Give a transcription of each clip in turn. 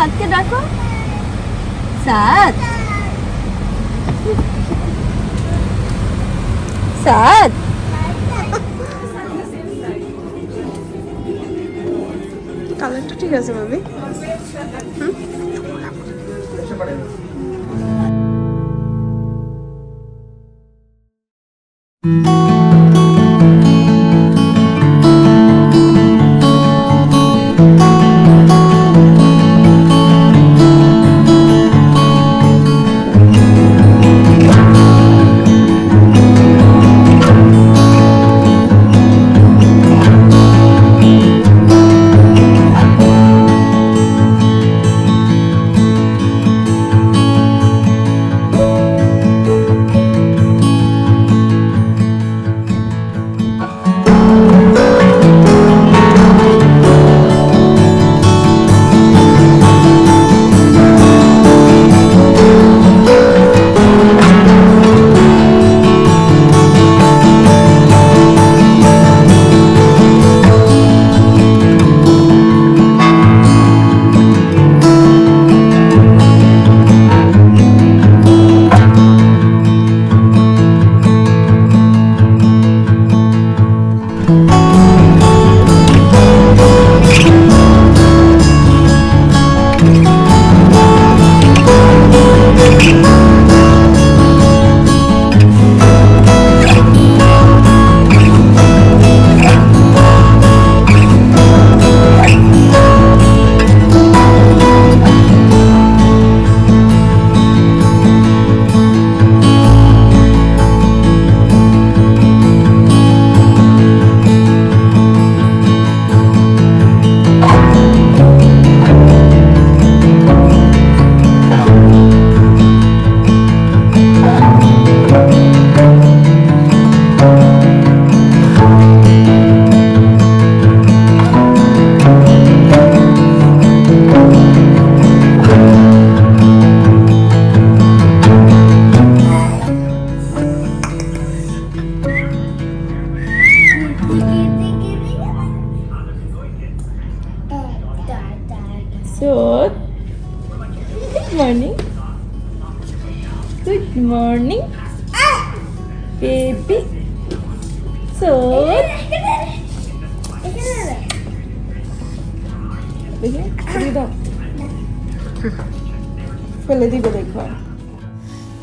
সাদকে ডাকো। সাদ। সাদ। কালারটা ঠিক আছে ভাবি।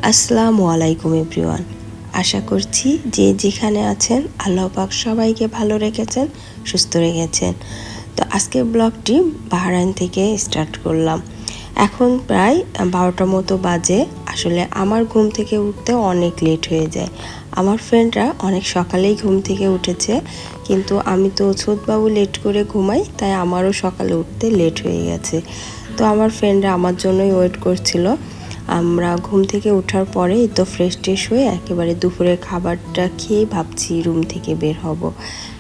আসসালামু আলাইকুম এভরিওয়ান। আশা করছি যে যেখানে আছেন আল্লাহ পাক সবাইকে ভালো রেখেছেন, সুস্থ রেখেছেন। তো আজকের ব্লগটি বাহরাইন থেকে স্টার্ট করলাম। এখন প্রায় বারোটার মতো বাজে। আসলে আমার ঘুম থেকে উঠতে অনেক লেট হয়ে যায়। আমার ফ্রেন্ডরা অনেক সকালেই ঘুম থেকে উঠেছে, কিন্তু আমি তো ছোটবাবু লেট করে ঘুমাই, তাই আমারও সকালে উঠতে লেট হয়ে গেছে। তো আমার ফ্রেন্ডরা আমার জন্যই ওয়েট করছিল। আমরা ঘুম থেকে ওঠার পরে তো ফ্রেশ ট্রেশ হয়ে একেবারে দুপুরের খাবারটা খেয়ে ভাবছি রুম থেকে বের হব।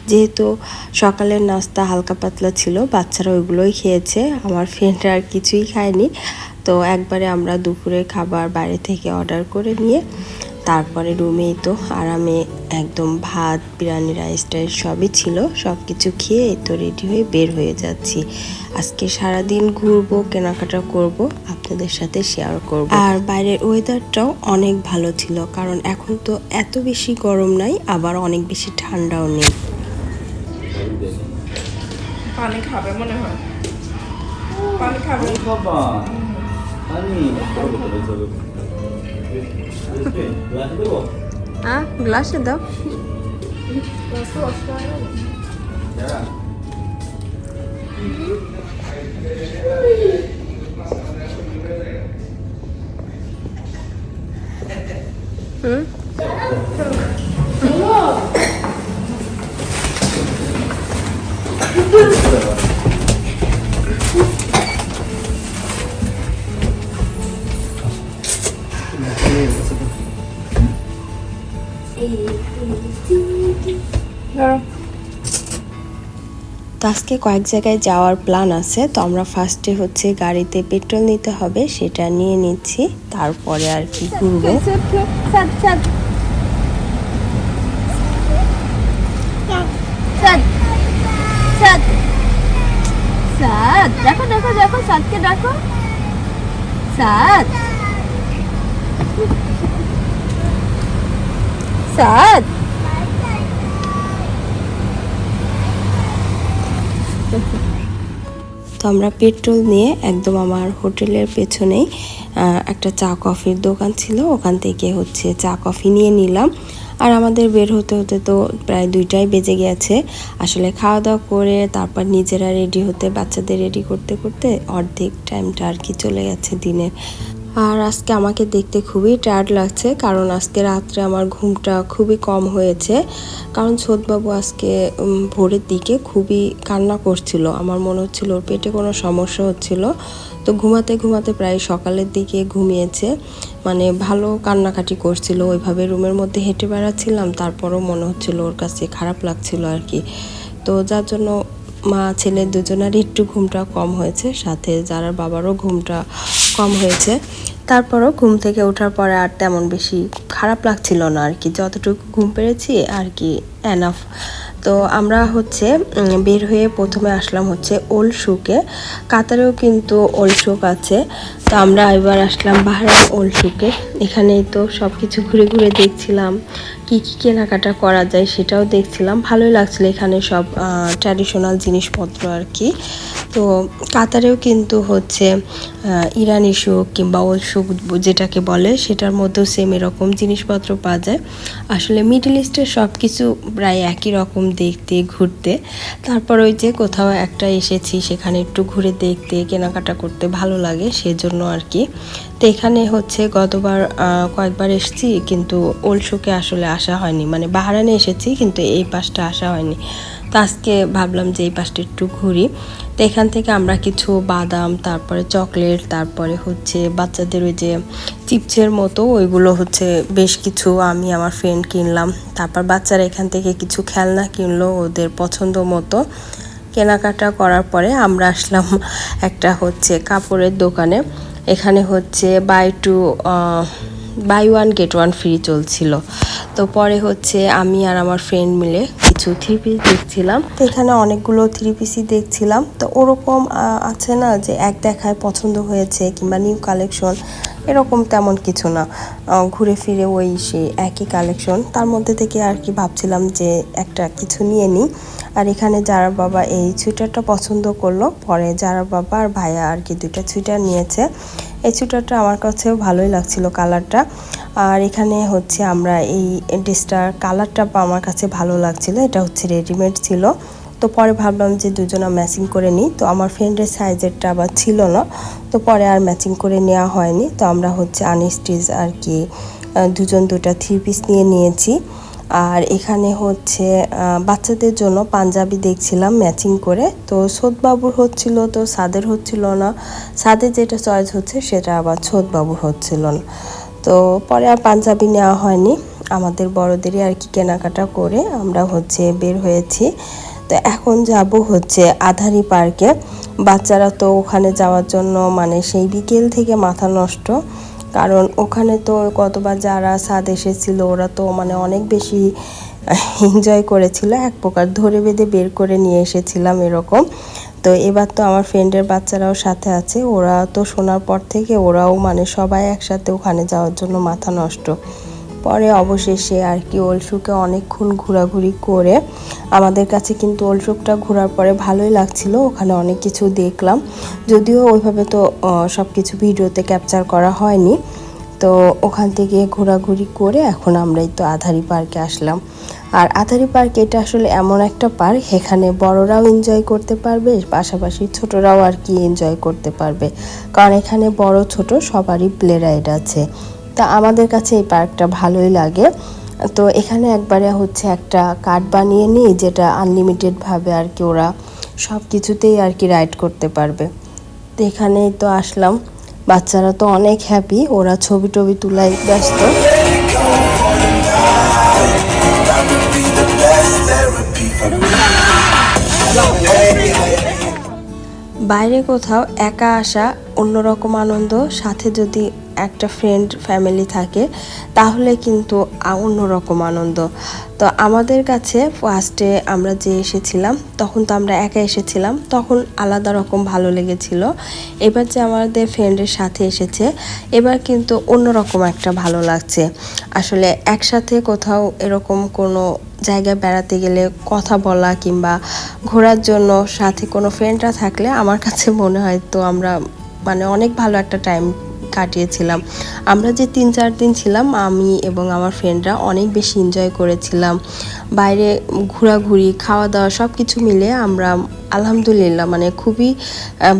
যেহেতু সকালের নাস্তা হালকা পাতলা ছিল, বাচ্চারা ওইগুলোই খেয়েছে, আমার ফ্রেন্ডরা আর কিছুই খায়নি। তো একবারে আমরা দুপুরের খাবার বাইরে থেকে অর্ডার করে নিয়ে তারপরে রুমেই তো আরামে একদম ভাত বিরিয়ানি রাইস টাইস সবই ছিল সব কিছু খেয়ে এই তো রেডি হয়ে বের হয়ে যাচ্ছি। আজকে সারাদিন ঘুরবো কেনাকাটা করব আপনাদের সাথে শেয়ার করব। আর বাইরের ওয়েদারটাও অনেক ভালো ছিল কারণ এখন তো এত বেশি গরম নাই আবার অনেক বেশি ঠান্ডাও নেই। পানি খাবে মনে হয়। পানি খাবে। 봐봐. ಆ ಗ್ಲಾಸ್ ಇದ್ದಾವ ಹ್ಞೂ আজকে কয়েক জায়গায় যাওয়ার প্ল্যান আছে, তো আমরা ফার্স্টে হচ্ছে গাড়িতে পেট্রোল নিতে হবে, সেটা নিয়ে নিচ্ছি, তারপরে আর কি ঘুরবো। দেখো দেখো দেখো সাদকে ডাকো সাদ সাদ তো আমরা পেট্রোল নিয়ে একদম আমার হোটেলের পেছনেই একটা চা কফির দোকান ছিল। ওখান থেকে হচ্ছে চা কফি নিয়ে নিলাম। আর আমাদের বের হতে হতে তো প্রায় দুইটাই বেজে গেছে। আসলে খাওয়া দাওয়া করে তারপর নিজেরা রেডি হতে, বাচ্চাদের রেডি করতে করতে অর্ধেক টাইমটা আর কি চলে গেছে দিনের। আর আজকে আমাকে দেখতে খুবই টায়ার্ড লাগছে, কারণ আজকে রাত্রে আমার ঘুমটা খুবই কম হয়েছে। কারণ ছোটবাবু আজকে ভোরের দিকে খুবই কান্না করছিল। আমার মনে হচ্ছিল ওর পেটে কোনো সমস্যা হচ্ছিল। তো ঘুমাতে ঘুমাতে প্রায় সকালের দিকে ঘুমিয়েছে। মানে ভালো কান্নাকাটি করছিল। ওইভাবে রুমের মধ্যে হেঁটে বেড়াচ্ছিলাম, তারপরও মনে হচ্ছিল ওর কাছে খারাপ লাগছিল আর কি। তো যার জন্য মা, ছেলে দুজনারই একটু ঘুমটা কম হয়েছে। সাথে যারা বাবারও ঘুমটা কম হয়েছে। তারপরও ঘুম থেকে ওঠার পরে আর তেমন বেশি খারাপ লাগছিল না আর কি। যতটুকু ঘুম পেরেছি আর কি অ্যানাফ তো আমরা হচ্ছে বের হয়ে প্রথমে আসলাম হচ্ছে ওল শুকে। কাতারেও কিন্তু ওল শুক আছে। তো আমরা এবার আসলাম বাহারাম ওল শুকে। এখানেই তো সব কিছু ঘুরে ঘুরে দেখছিলাম। কি, কী কেনাকাটা করা যায় সেটাও দেখছিলাম। ভালোই লাগছিল এখানে সব ট্র্যাডিশনাল জিনিসপত্র আর কি। তো কাতারেও কিন্তু হচ্ছে ইরানি সুখ কিংবা ওল সুখ যেটাকে বলে, সেটার মধ্যেও সেম এরকম জিনিসপত্র পাওয়া যায়। আসলে মিডল ইস্টের সব কিছু প্রায় একই রকম দেখতে, ঘুরতে। তারপর ওই যে কোথাও একটা এসেছি, সেখানে একটু ঘুরে দেখতে, কেনাকাটা করতে ভালো লাগে, সেজন্য আর কি। তো এখানে হচ্ছে গতবার কয়েকবার এসেছি, কিন্তু ওলসুকে আসলে আসা হয়নি। মানে বাহারানে এসেছি, কিন্তু এই পাশটা আসা হয়নি। তো আজকে ভাবলাম যে এই পাশটা একটু ঘুরি। তো এখান থেকে আমরা কিছু বাদাম, তারপরে চকলেট, তারপরে হচ্ছে বাচ্চাদের ওই যে চিপসের মতো, ওইগুলো হচ্ছে বেশ কিছু আমি আমার ফ্রেন্ড কিনলাম। তারপর বাচ্চারা এখান থেকে কিছু খেলনা কিনলো ওদের পছন্দ মতো। কেনাকাটা করার পরে আমরা আসলাম একটা হচ্ছে কাপড়ের দোকানে। এখানে হচ্ছে buy two buy one get one free চলছিল। তো পরে হচ্ছে আমি আর আমার ফ্রেন্ড মিলে কিছু থ্রি পিস দেখছিলাম। তো এখানে অনেকগুলো থ্রি পিসই দেখছিলাম। তো ওরকম আছে না যে এক দেখায় পছন্দ হয়েছে কিংবা নিউ কালেকশন এরকম তেমন কিছু না। ঘুরে ফিরে ওই সে একই কালেকশন তার মধ্যে থেকে আর কি ভাবছিলাম যে একটা কিছু নিয়ে নিই। আর এখানে যারা বাবা এই সুইটারটা পছন্দ করল, পরে যারা বাবা আর ভাইয়া আর কি দুইটা সুইটার নিয়েছে, এই সুইটারটা আমার কাছেও ভালোই লাগছিল কালারটা আর এখানে হচ্ছে আমরা এই ড্রেসটার কালারটা আমার কাছে ভালো লাগছিল। এটা হচ্ছে রেডিমেড ছিল। তো পরে ভাবলাম যে দুজনা ম্যাচিং করে নিই। তো আমার ফ্রেন্ডের সাইজেরটা আবার ছিল না। তো পরে আর ম্যাচিং করে নেওয়া হয়নি। তো আমরা হচ্ছে আনস্টিচ আর কি দুজন দুটা থ্রি পিস নিয়ে নিয়েছি। আর এখানে হচ্ছে বাচ্চাদের জন্য পাঞ্জাবি দেখছিলাম ম্যাচিং করে। তো সোদবাবুর হচ্ছিল, তো সাদের হচ্ছিল না। সাদের যেটা চয়েস হচ্ছে সেটা আবার ছোটবাবুর হচ্ছিল না। তো পরে আর পাঞ্জাবি নেওয়া হয়নি। আমাদের বড়দেরই আর কি কেনাকাটা করে আমরা হচ্ছে বের হয়েছি। তো এখন যাব হচ্ছে আধারি পার্কে। বাচ্চারা তো ওখানে যাওয়ার জন্য মানে সেই বিকেল থেকে মাথা নষ্ট। কারণ ওখানে তো কতবার যারা স্বাদ এসেছিল, ওরা তো মানে অনেক বেশি এনজয় করেছিল। এক প্রকার ধরে বেঁধে বের করে নিয়ে এসেছিলাম এরকম। তো এবার তো আমার ফ্রেন্ডের বাচ্চারাও সাথে আছে। ওরা তো শোনার পর থেকে ওরাও মানে সবাই একসাথে ওখানে যাওয়ার জন্য মাথা নষ্ট। পরে অবশেষে আর কি ওলসুকে অনেকক্ষণ ঘোরাঘুরি করে আমাদের কাছে কিন্তু ওলসুকটা ঘোরার পরে ভালোই লাগছিল, ওখানে অনেক কিছু দেখলাম। যদিও ওইভাবে তো সব কিছু ভিডিওতে ক্যাপচার করা হয়নি। তো ওখান থেকে ঘোরাঘুরি করে এখন আমরাই তো আধারি পার্কে আসলাম। আর আধারি পার্ক এটা আসলে এমন একটা পার্ক, এখানে বড়রাও এনজয় করতে পারবে, পাশাপাশি ছোটরাও আর কি এনজয় করতে পারবে। কারণ এখানে বড়, ছোট সবারই প্লে রাইড আছে। তা আমাদের কাছে এই পার্কটা ভালোই লাগে। তো এখানে একবারে হচ্ছে একটা কার্ড বানিয়ে নিই যেটা আনলিমিটেডভাবে আর কি ওরা সব কিছুতেই আর কি রাইড করতে পারবে। তো এখানেই তো আসলাম। বাচ্চারা তো অনেক হ্যাপি ওরা ছবি টবি তুলাই ব্যস্ত। বাইরে কোথাও একা আসা, অন্যরকম আনন্দ, সাথে যদি একটা ফ্রেন্ড ফ্যামিলি থাকে, তাহলে কিন্তু অন্যরকম আনন্দ। তো আমাদের কাছে ফার্স্টে আমরা যে এসেছিলাম, তখন তো আমরা একা এসেছিলাম, তখন আলাদা রকম ভালো লেগেছিল। এবার যে আমাদের ফ্রেন্ডের সাথে এসেছে, এবার কিন্তু অন্যরকম একটা ভালো লাগছে। আসলে একসাথে কোথাও এরকম কোনো জায়গায় বেড়াতে গেলে কথা বলা কিংবা ঘোরার জন্য সাথে কোনো ফ্রেন্ডরা থাকলে আমার কাছে মনে হয় তো আমরা মানে অনেক ভালো একটা টাইম কাটিয়েছিলাম। আমরা যে তিন, চার দিন ছিলাম, আমি এবং আমার ফ্রেন্ডরা অনেক বেশি এনজয় করেছিলাম। বাইরে ঘোরাঘুরি খাওয়া দাওয়া সব কিছু মিলে আমরা আলহামদুলিল্লাহ মানে খুবই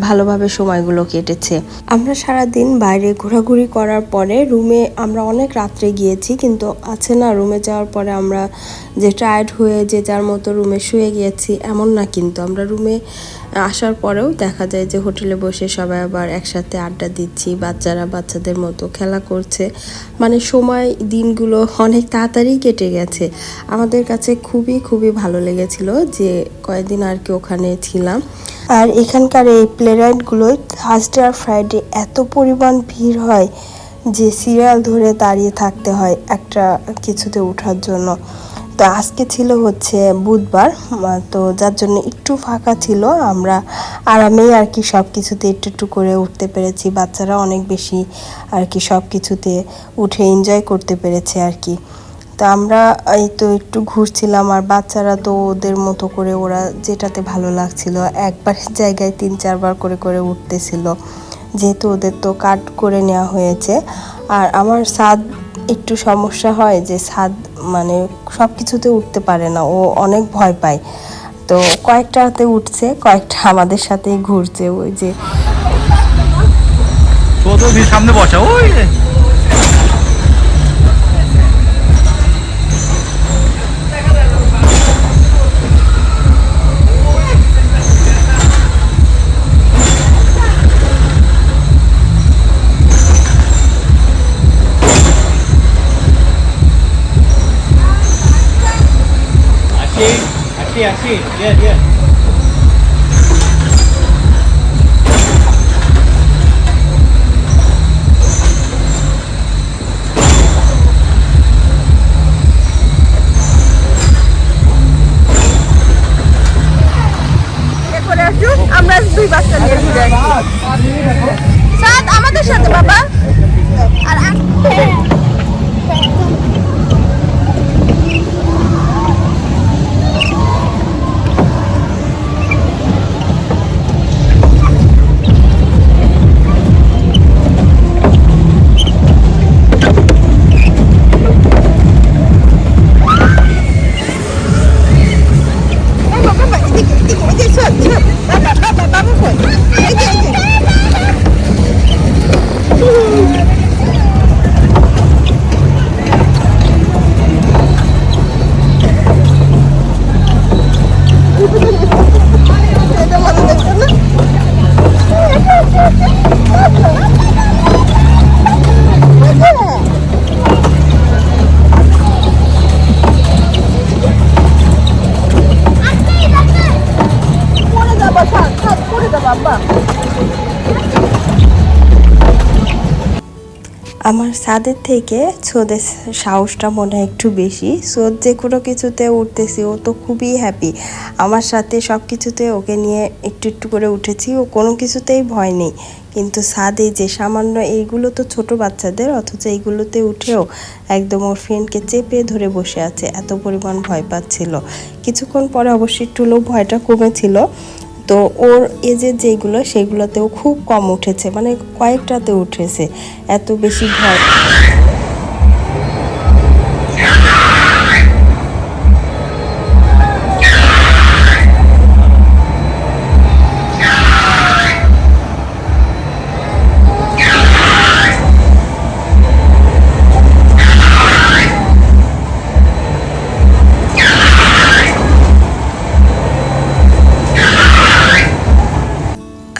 ভালোভাবে সময়গুলো কেটেছে। আমরা সারা দিন বাইরে ঘোরাঘুরি করার পরে রুমে আমরা অনেক রাত্রে গিয়েছি, কিন্তু আছে না রুমে যাওয়ার পরে আমরা যে টায়ার্ড হয়ে যে যার মতো রুমে শুয়ে গিয়েছি, এমন না কিন্তু। আমরা রুমে আসার পরেও দেখা যায় যে হোটেলে বসে সবাই আবার একসাথে আড্ডা দিচ্ছি, বাচ্চারা বাচ্চাদের মতো খেলা করছে। মানে সময়, দিনগুলো অনেক তাড়াতাড়ি কেটে গেছে। আমাদের কাছে খুবই খুবই ভালো লেগেছিল যে কয়েকদিন আর কি ওখানে ছিলাম। আর এখানকার এই প্লে রাইডগুলোয় থার্সডে আর ফ্রাইডে এত পরিমাণ ভিড় হয় যে সিরিয়াল ধরে দাঁড়িয়ে থাকতে হয় একটা কিছুতে ওঠার জন্য। তো আজকে ছিল হচ্ছে বুধবার তো যার জন্য একটু ফাঁকা ছিল, আমরা আরামেই আর কি সব কিছুতে একটু একটু করে উঠতে পেরেছি। বাচ্চারা অনেক বেশি আর কি সব কিছুতে উঠে এনজয় করতে পেরেছে আর কি। তো আমরা এই তো একটু ঘুরছিলাম, আর বাচ্চারা তো ওদের মতো করে ওরা যেটাতে ভালো লাগছিল, একবারের জায়গায় তিন চারবার করে করে উঠতেছিল। যেহেতু ওদের তো কাট করে নেওয়া হয়েছে। আর আমার স্বাদ একটু সমস্যা হয় যে ছাদ মানে সব কিছুতে উঠতে পারে না, ও অনেক ভয় পায়। তো কয়েকটাতে উঠছে, কয়েকটা আমাদের সাথে ঘুরছে, ওই যে সামনে বসা, ওই। দিয়ে দিয়ে করে আসুক আমরা দুই বাচ্চা নিয়ে আমাদের সাথে বাবা। আর ওই আমার ছাদের থেকে ছোদের সাহসটা মনে হয় একটু বেশি। সোদ যে কোনো কিছুতে উঠতেছি, ও তো খুবই হ্যাপি আমার সাথে সব কিছুতে ওকে নিয়ে একটু একটু করে উঠেছি, ও কোনো কিছুতেই ভয় নেই। কিন্তু ছাদে যে সামান্য এইগুলো তো ছোট বাচ্চাদের, অথচ এইগুলোতে উঠেও একদম ওর ফ্রেন্ডকে চেপে ধরে বসে আছে, এত পরিমাণ ভয় পাচ্ছিল। কিছুক্ষণ পরে অবশ্যই একটু ভয়টা কমেছিল। তো ওর এজের যেগুলো সেগুলোতেও খুব কম উঠেছে মানে কয়েকটাতে উঠেছে এত বেশি ভয়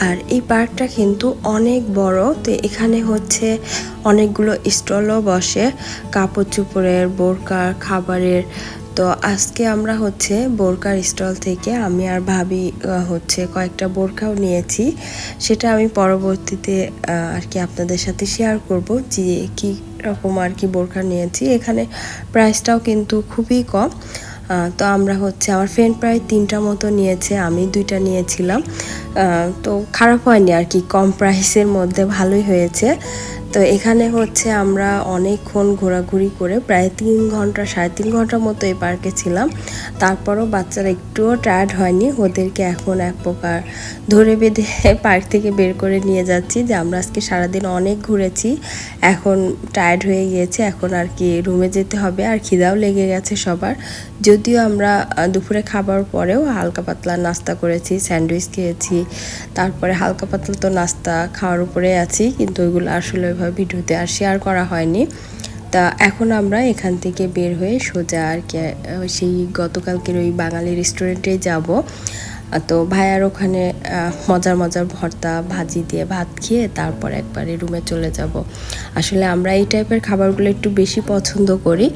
আর এই পার্কটা কিন্তু অনেক বড়। তো এখানে হচ্ছে অনেকগুলো স্টলও বসে কাপড় চোপড়ের বোরকার, খাবারের। তো আজকে আমরা হচ্ছে বোরকার স্টল থেকে আমি আর ভাবি হচ্ছে কয়েকটা বোরকাও নিয়েছি। সেটা আমি পরবর্তীতে আর কি আপনাদের সাথে শেয়ার করব যে কী রকম আর কি বোরকা নিয়েছি। এখানে প্রাইসটাও কিন্তু খুবই কম। তো আমরা হচ্ছে, আমার ফ্রেন্ড প্রায় তিনটা মতো নিয়েছে, আমি দুইটা নিয়েছিলাম। তো খারাপ হয়নি আর কি, কম প্রাইসের মধ্যে ভালোই হয়েছে। তো এখানে হচ্ছে আমরা অনেকক্ষণ ঘোরাঘুরি করে প্রায় তিন ঘণ্টা, সাড়ে তিন ঘণ্টার মতো এই পার্কে ছিলাম। তারপরও বাচ্চারা একটুও টায়ার্ড হয়নি। ওদেরকে এখন এক প্রকার ধরে বেঁধে পার্ক থেকে বের করে নিয়ে যাচ্ছি যে আমরা আজকে সারাদিন অনেক ঘুরেছি। এখন টায়ার্ড হয়ে গিয়েছে। এখন আর কি রুমে যেতে হবে। আর খিদাও লেগে গেছে সবার। যদিও আমরা দুপুরে খাবার পরেও হালকা পাতলা নাস্তা করেছি, স্যান্ডউইচ খেয়েছি। তারপরে হালকা পাতলা তো নাস্তা খাওয়ার উপরে আছি, কিন্তু ওইগুলো আসলে ওইভাবে ভিডিওতে আর শেয়ার করা হয়নি। তা এখন আমরা এখান থেকে বের হয়ে সোজা আর কি সেই গতকালকের ওই বাঙালি রেস্টুরেন্টে যাব। তো ভাইয়ার ওখানে মজার মজার ভর্তা, ভাজি দিয়ে ভাত খেয়ে তারপর একবারে রুমে চলে যাব। আসলে আমরা এই টাইপের খাবারগুলো একটু বেশি পছন্দ করি,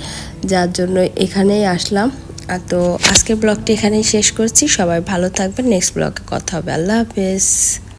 যার জন্য এখানেই আসলাম। তো আজকের ব্লগটি এখানেই শেষ করছি। সবাই ভালো থাকবেন। নেক্সট ব্লগে কথা হবে। আল্লাহ হাফেজ।